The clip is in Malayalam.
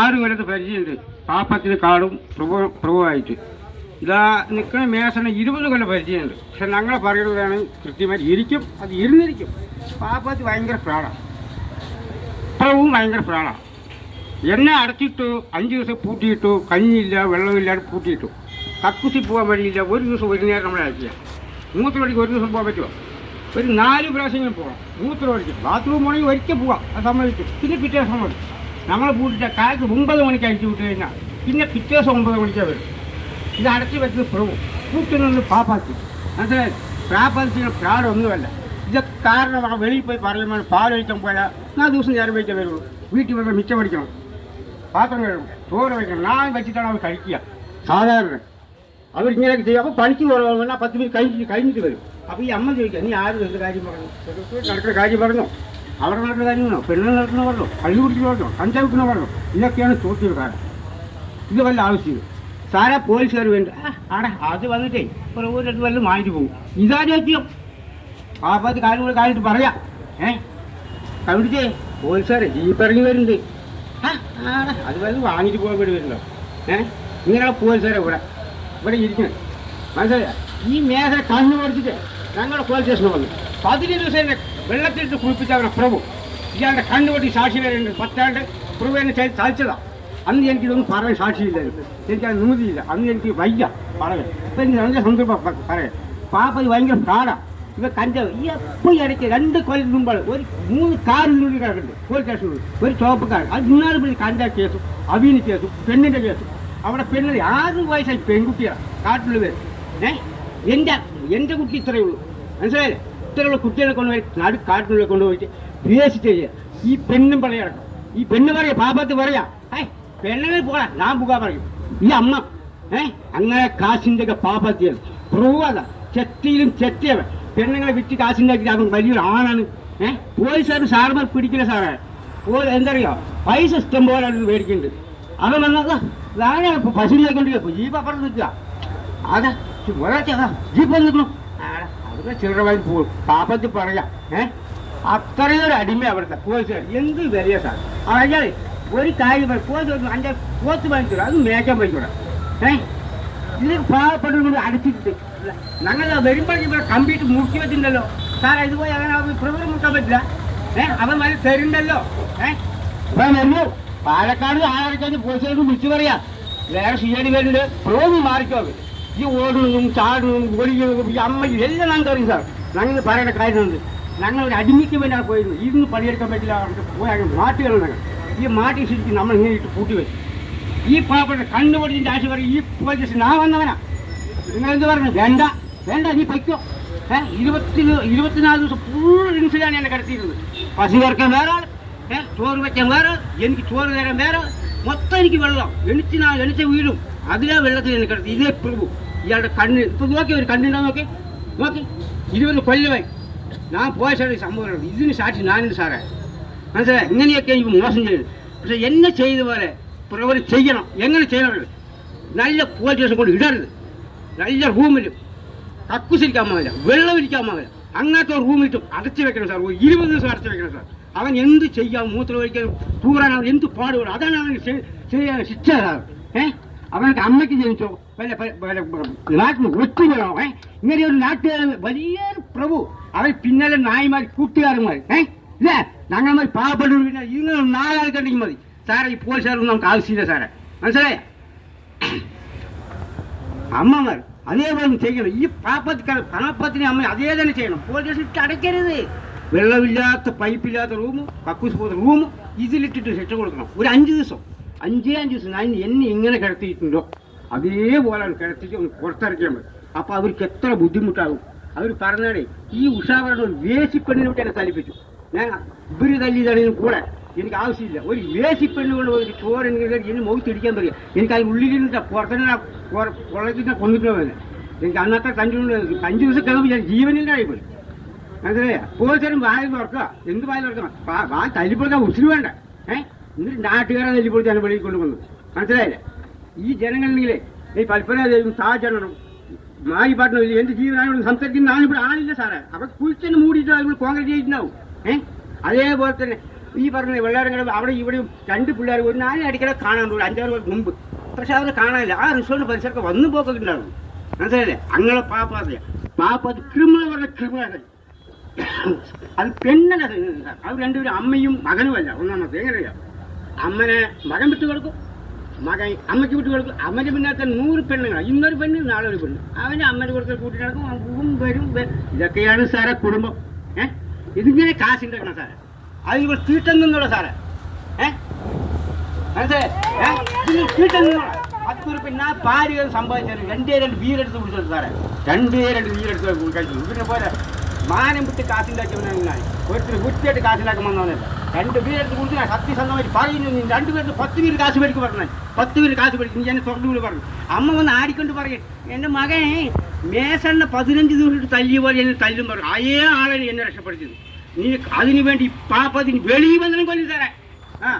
ആറ് കൊല്ലത്ത് പരിചയമുണ്ട്. പാപ്പത്തിന് കാടും പ്രഭു പ്രഭുവായിട്ട്. ഇതാ നിൽക്കുന്ന മേശന് ഇരുപത് കൊല്ലം പരിചയമുണ്ട്. പക്ഷെ ഞങ്ങൾ പറയുന്നതാണ് കൃത്യമായിട്ട് ഇരിക്കും അത് ഇരുന്നിരിക്കും. പാപ്പത്തി ഭയങ്കര പ്രാണാണ് പ്രഭുവും ഭയങ്കര പ്രാണാണ് എന്നെ അടച്ചിട്ടു അഞ്ച് ദിവസം പൂട്ടിയിട്ടു കഞ്ഞിയില്ല വെള്ളമില്ലാതെ പൂട്ടിയിട്ടു. കക്കുസി പോകാൻ വഴിയില്ല ഒരു ദിവസം ഒരു നേരം നമ്മളെ അയക്കുക മൂത്ര വഴിക്ക് ഒരു ദിവസം പോകാൻ പറ്റുമോ? ഒരു നാല് പ്രാവശ്യങ്ങൾ പോകാം മൂത്ര വഴിക്ക് ബാത്റൂം പോകണമെങ്കിൽ ഒരിക്കൽ പോവാം അത് സമ്മതിച്ചു പിന്നെ പിറ്റേ മതി നമ്മളെ പൂട്ടിച്ച കാലത്ത് ഒമ്പത് മണിക്ക് അയച്ചു വിട്ട് കഴിഞ്ഞാൽ പിന്നെ പിറ്റേ ദിവസം ഒമ്പത് മണിക്കാണ് വരും ഇത് അടച്ചു വെച്ചത് പ്രഭു കൂട്ടുന്നത് പാപ്പാത്തി മനസ്സിലായി പ്രാപ്പാത്തിയുടെ പ്രാടൊന്നുമല്ല ഇത് കാരണം ആ വെളിയിൽ പോയി പറയുമ്പോൾ പാലൊഴിക്കാൻ പോയാൽ നാല് ദിവസം നേരം വയ്ക്കാൻ വരുള്ളൂ വീട്ടിൽ വന്ന് മിച്ചം പഠിക്കണം പാത്രം കഴുകും ചോറ് വയ്ക്കണം നാളെ വെച്ചിട്ടാണ് അവർ കഴിക്കുക സാധാരണ അവരിങ്ങനെയൊക്കെ ചെയ്യും അപ്പോൾ പണിക്ക് പോകണമെന്നാൽ പത്ത് മിനിറ്റ് കഴിഞ്ഞിട്ട് കഴിഞ്ഞിട്ട് വരും അപ്പോൾ ഈ അമ്മ ചോദിക്കുക നീ ആരും എന്ത് കാര്യം പറഞ്ഞു ചെറുപ്പത്തിൽ നടക്കുന്ന കാര്യം പറഞ്ഞോ അവിടെ നടക്കുന്ന കാര്യങ്ങളോ? പെണ്ണുങ്ങൾ നടക്കുന്ന വെള്ളം കള്ളു കുടിക്കുന്ന വെള്ളം കഞ്ചാവ് കുടിക്കുന്ന വെള്ളം ഇതൊക്കെയാണ് ചോദ്യം കാരണം. ഇത് വല്ല ആവശ്യം സാരാ പോലീസുകാർ വേണ്ട. ആടെ അത് വന്നിട്ടേ ഒരു രണ്ട് വല്ലതും വാങ്ങിച്ചു പോകും. ഇതാ ചോദ്യം. ആ പത്ത് കാര്യം കാര്യമായിട്ട് പറയാം. ഏ? കവിടിച്ചേ പോലീസുകാരെ ജീപ്പ് ഇറങ്ങി വരുന്നുണ്ട്. ആ ആടെ അത് വല്ലതും വാങ്ങിച്ചു പോകാൻ വേണ്ടി വരുന്നോ ഏ? ഇങ്ങനെയുള്ള പോലീസുകാരെ ഇവിടെ. ഇവിടെ ഇരിക്കണം. മനസ്സിലായ? ഈ മേഖല കണ്ണു പഠിച്ചിട്ട് ഞങ്ങളുടെ പോലീസ് സ്റ്റേഷനിൽ വന്നു. പതിനഞ്ച് ദിവസം വെള്ളത്തിലിട്ട് കുളിപ്പിച്ച അവനെ പ്രഭു ഇയാളുടെ കണ്ണു പൊട്ടി സാക്ഷി വരെയുണ്ട് പത്താണ്ട് പ്രഭു എന്നെ ചതി- ചതിച്ചതാ അന്ന് എനിക്കിതൊന്നും പറയാൻ സാക്ഷിയില്ലായിരുന്നു എനിക്ക് അത് നിമിതിയില്ല അന്ന് എനിക്ക് വയ്യ പറയാൻ ഇപ്പം എനിക്ക് നല്ല സന്ദർഭം പ- പറയാൻ പാപ്പ ഇത് ഭയങ്കര പാടാ ഇവ കഞ്ചാവ് ഈ എപ്പോൾ ഇടയ്ക്ക് രണ്ട് കൊല്ലം മുമ്പാണ് ഒരു മൂന്ന് കാറിനുള്ളിൽ കിടക്കുന്നുണ്ട് പോലീസ് സ്റ്റേഷനിൽ ഒരു ചോപ്പ് കാർ അത് ഇന്നാലും പിന്നെ കഞ്ചാവ് കേസും അബീനി കേസും പെണ്ണിന്റെ കേസും അവിടെ പെണ്ണിന് ആറ് വയസ്സായി പെൺകുട്ടിയാണ് കാട്ടിൽ പേര് ഏ എന്റെ എന്റെ കുട്ടി ഇത്രയേ ഉള്ളൂ മനസ്സിലായില്ലേ ഇത്രയുള്ള കുട്ടികളെ കൊണ്ടുപോയി നടു കാട്ടിനുള്ളിൽ കൊണ്ടുപോയിട്ട് വിദേശിച്ച് ഈ പെണ്ണും പറയാം ഈ പെണ്ണ് പറയാ പാപത്ത് പറയാ. ഏ പെണ്ണുങ്ങൾ പോകാ ഞാൻ പോകാൻ പറയും. ഈ അമ്മ ഏ അങ്ങനെ കാശിന്റെ പാപത്തിയാണ് പ്രൂവത ചെത്തിയിലും ചെത്തിയവൻ. പെണ്ണുങ്ങളെ വിറ്റ് കാശുണ്ടാക്കി അവൻ വലിയൊരു ആണാണ് ഏ പോലീസുകാർ സാറുമാർ പിടിക്കില്ല സാറേ. പോലെ എന്തറിയോ? പൈസ ഇഷ്ടം പോലെ അവർ മേടിക്കുന്നുണ്ട്. അവൻ വന്നതാ ധാരാളം ഇപ്പൊ പശുവിനെ കൊണ്ടിരിക്കുക ജീപ്പ് അപ്പുറം നിൽക്കുക. അതാ ഒരാഴ്ച അതാ ജീപ്പ് നിൽക്കണം? ചില്ലറവായി പോകും പാപ്പത്തിൽ പറയാം ഏ? അത്രയും ഒരു അടിമ അവിടുത്തെ പോലീസുകാർ. എന്ത് വിലയ സാർ? അയാളെ ഒരു കാര്യം പറയും അതിന്റെ പോത്ത് വാങ്ങിച്ചു അത് മേക്കാൻ പോയിക്കൂടാ ഏ? ഇത് പാവപ്പെട്ടവരോട് അടിച്ചിട്ട് ഞങ്ങൾ വരുമ്പോഴേക്കും ഇവിടെ കമ്പ്യൂട്ടർ മുറുക്കി വെച്ചിട്ടുണ്ടല്ലോ. സാർ ഇതുപോലെ അങ്ങനെ അവർ പ്രവൃത്തി മുക്കാൻ പറ്റില്ല. ഏഹ് അവൻ വരെ തരുന്നല്ലോ ഏഹ് ഇപ്പൊ വരുന്നു പാലക്കാട് ആരൊക്കെ പോലീസുകാർക്ക് വിളിച്ചു പറയാം. വേറെ സീനടി വരുന്നുണ്ട്. പ്രോന്ന് മാറിക്കോ അവർ. ഈ ഓടുന്നതും ചാടുന്നതും ഓടിക്കുന്നതും ഈ അമ്മ എല്ലാം ഞങ്ങൾക്ക് അറിയും സാർ. ഞങ്ങൾ പറയേണ്ട കാര്യമുണ്ട് ഞങ്ങൾ ഒരു അടിമിക്ക് വേണ്ടി പോയിരുന്നു ഇന്ന് പണിയെടുക്കാൻ പറ്റില്ല പോയാൽ ഞങ്ങൾ. ഈ മാറ്റി ശരിക്കും നമ്മൾ ഇങ്ങനെ ഇട്ട് കൂട്ടി വെച്ചു. ഈ പാവപ്പെട്ട കണ്ണുപൊടിച്ചിന്റെ ആശ പറയും ഈ പോലീസ് ഞാൻ വന്നവനാ. നിങ്ങൾ എന്ത് പറഞ്ഞു? വേണ്ട. വേണ്ട നീ പൊയ്ക്കോ. ഏ ഇരുപത്തി ഇരുപത്തിനാല് ദിവസം ഫുൾ ഇൻസിലാണ് എന്നെ കിടത്തിയിരുന്നത്. പശു ചേർക്കാൻ വേറെ ആൾ ഏ ചോറ് വെക്കാൻ വേറെ എനിക്ക് ചോറ് തരാൻ വേറെ. മൊത്തം എനിക്ക് വെള്ളം. എണിച്ച് ഞാൻ എണിച്ച വീടും. അതിലാ വെള്ളത്തിൽ എന്നെ കിടത്തി ഇതേ പ്രഭു. ഇയാളുടെ കണ്ണ് ഇപ്പം നോക്കി ഒരു കണ്ണുണ്ടോ നോക്കി? നോക്കി. ഇരുപത് കൊല്ലമായി. ഞാൻ പോയ സാറേ സംഭവം. ഇതിന് സാക്ഷി ഞാനുണ്ട് സാറേ. മനസ്സിലായി? ഇങ്ങനെയൊക്കെ എനിക്ക് മോശം ചെയ്യുന്നത് പക്ഷെ എന്നെ ചെയ്ത പോലെ പ്രവൃത്തി ചെയ്യണം. എങ്ങനെ ചെയ്യണം? നല്ല പോലീസ് കൊണ്ട് ഇടരുത്. നല്ല റൂമിലും കക്കുസിരിക്കാൻ പാടില്ല. വെള്ളമിരിക്കാൻ പാടില്ല. അങ്ങനത്തെ റൂമിൽ അടച്ചു വെക്കണം സാർ. ഒരു ഇരുപത് ദിവസം അടച്ചു വെക്കണം സാർ. അവൻ എന്ത് ചെയ്യാം? മൂത്രം ഒഴിക്കാൻ തൂറാൻ അവൻ എന്ത് പാടുപെടും അതാണ് അവൻ ചെയ്യാൻ ശിക്ഷ സാർ. ഏഹ് അവനൊക്കെ അമ്മയ്ക്ക് ജനിച്ചോ? ഒരു നാട്ടുകാരൻ പ്രഭു. മനസ്സിലായ? അമ്മമാർ അതേപോലെ ചെയ്യണം. ഈ പാപ്പത്തിന് പാപ്പത്തിന് അമ്മ അതേ തന്നെ ചെയ്യണം. പോലീസ് ഇട്ട് അടയ്ക്കരുത് വെള്ളമില്ലാത്ത പൈപ്പില്ലാത്ത റൂം കക്കൂസ് പോകുന്ന റൂം ഇതിലിട്ടിട്ട് ശിക്ഷ കൊടുക്കണം. ഒരു അഞ്ച് ദിവസം. അഞ്ചേ അഞ്ച് ദിവസം. ഞാൻ എന്നെ ഇങ്ങനെ കിടത്തിയിട്ടുണ്ടോ? അതേപോലെ കിടത്തിച്ച് ഒന്ന് പുറത്തിറക്കിയാൽ മതി. അപ്പോൾ അവർക്ക് എത്ര ബുദ്ധിമുട്ടാകും. അവർ പറഞ്ഞാടേ ഈ ഉഷാവരണം ഒരു വേശിപ്പെണ്ണിനെ വിട്ട് എന്നെ തലിപ്പിച്ചു ഞാൻ ഇവർ തല്ലിയതാണെങ്കിലും കൂടെ. എനിക്ക് ആവശ്യമില്ല. ഒരു വേശിപ്പെണ്ണ് കൊണ്ട് ഒരു ചോര എനിക്ക് മുഖത്തിടിക്കാൻ പറയാം എനിക്ക് അതിന് ഉള്ളിലിരുന്ന പുറത്തുനിന്ന് പുറത്തിനെ കൊന്നിട്ട് പോകില്ല എനിക്ക് അന്നത്തെ കഞ്ചു അഞ്ച് ദിവസം കിടന്ന് ഞാൻ ജീവനില്ലായി പോയി. മനസ്സിലായ? പോലീസുകാരും വായിൽ തുറക്കുക. എന്ത് വായിൽ തുറക്കണം? വാ തല്ലിപ്പൊടുക്കാൻ ഉച്ചിരി വേണ്ട. ഏഹ് എന്നിട്ട് നാട്ടുകാരെ തല്ലിപ്പൊടുത്താണ് വെളിയിൽ കൊണ്ടുവന്നത് മനസ്സിലായില്ലേ? ഈ ജനങ്ങളിലെ ഈ പൽപ്പനയും താജണം മാരിപ്പാട്ടിനും ഇല്ല എന്റെ ജീവനായോട് സംസാരിക്കുന്ന ആളിവിടെ ആളില്ല സാറേ. അവർ കുളിച്ചെന്ന് മൂടിയിട്ട് അവർ കോൺഗ്രസ് ചെയ്തിട്ടുണ്ടാവും. ഏഹ് അതേപോലെ തന്നെ ഈ പറഞ്ഞ വെള്ളാരങ്ങളും അവിടെ ഇവിടെയും രണ്ട് പിള്ളേർ ഒരു നാല് അടിക്കടെ കാണാൻ ഒരു അഞ്ചാറ് പേർക്ക് മുമ്പ്. പക്ഷെ അവരെ കാണാനില്ല. ആ റിസോർട്ട് പരിസരത്ത് വന്നു പോക്കൊക്കെ മനസ്സിലല്ലേ അങ്ങനെ പാപ്പാത്തില്ല പാപ്പാത്തി ക്രിമിനൽ പറഞ്ഞ ക്രിമിനൽ അത് പെണ്ണല്ല അത് രണ്ടുപേരും അമ്മയും മകനുമല്ല. ഒന്നാമത്തെ. എങ്ങനെയാ? അമ്മനെ മകൻ വിട്ടു കൊടുക്കും മകൻ അമ്മയ്ക്ക് വിട്ട് കൊടുക്കും. അമ്മന്റെ പിന്നാത്ത നൂറ് പെണ്ണുങ്ങളാണ് ഇന്നൊരു പെണ്ണ് നാളെ ഒരു പെണ്ണ്. അവന്റെ അമ്മയുടെ കൊടുത്ത കൂട്ടി നടക്കും. അവൻ വരും ഇതൊക്കെയാണ് സാറെ കുടുംബം. ഏ? ഇതിങ്ങനെ കാശുണ്ടാക്കണം സാറേ. അതിന് തീട്ടം നിന്നുള്ള സാറേ. ഏ? മനസ്സിലായോ? ഏ? ഇതിന് തീട്ടം നിന്നോളാം. പത്ത് ഉറുപ്പ് ഞാൻ പാര് സമ്പാദിച്ചാൽ രണ്ടേ രണ്ട് വീരെടുത്ത് കുടിച്ചോളൂ സാറേ. രണ്ടേ രണ്ട് വീരെടുത്ത് കഴിച്ചു പിന്നെ പോലെ മാനം വിട്ട് കാശുണ്ടാക്കിയവനാണ് ഞാൻ ഒരുത്തിന് വൃത്തിയായിട്ട് കാശുണ്ടാക്കി വന്നവനല്ല. രണ്ട് ബീരെടുത്ത് കുടിച്ചു ഞാൻ സത്യസന്ധമായിട്ട് പറയുന്നു നീ രണ്ട് പേർക്ക് പത്ത് പേര് കാശ് മേടിക്കും പറഞ്ഞു പത്ത് പേര് കാശ് മേടിക്കും നീ എന്നെ തുറന്നു കൂടി പറഞ്ഞു അമ്മ വന്ന് ആടിക്കൊണ്ട് പറയും എന്റെ മകനെ മേസണ്ണ പതിനഞ്ച് ദിവസം തല്ലിയ പോലെ എന്നെ തല്ലും പറഞ്ഞു അയേ ആളെ എന്നെ രക്ഷപ്പെടുത്തിയത് നീ അതിനു വേണ്ടി പാപ്പത്തിന് വെളിയിൽ വന്നതിനും കൊല്ലു തരാം ആ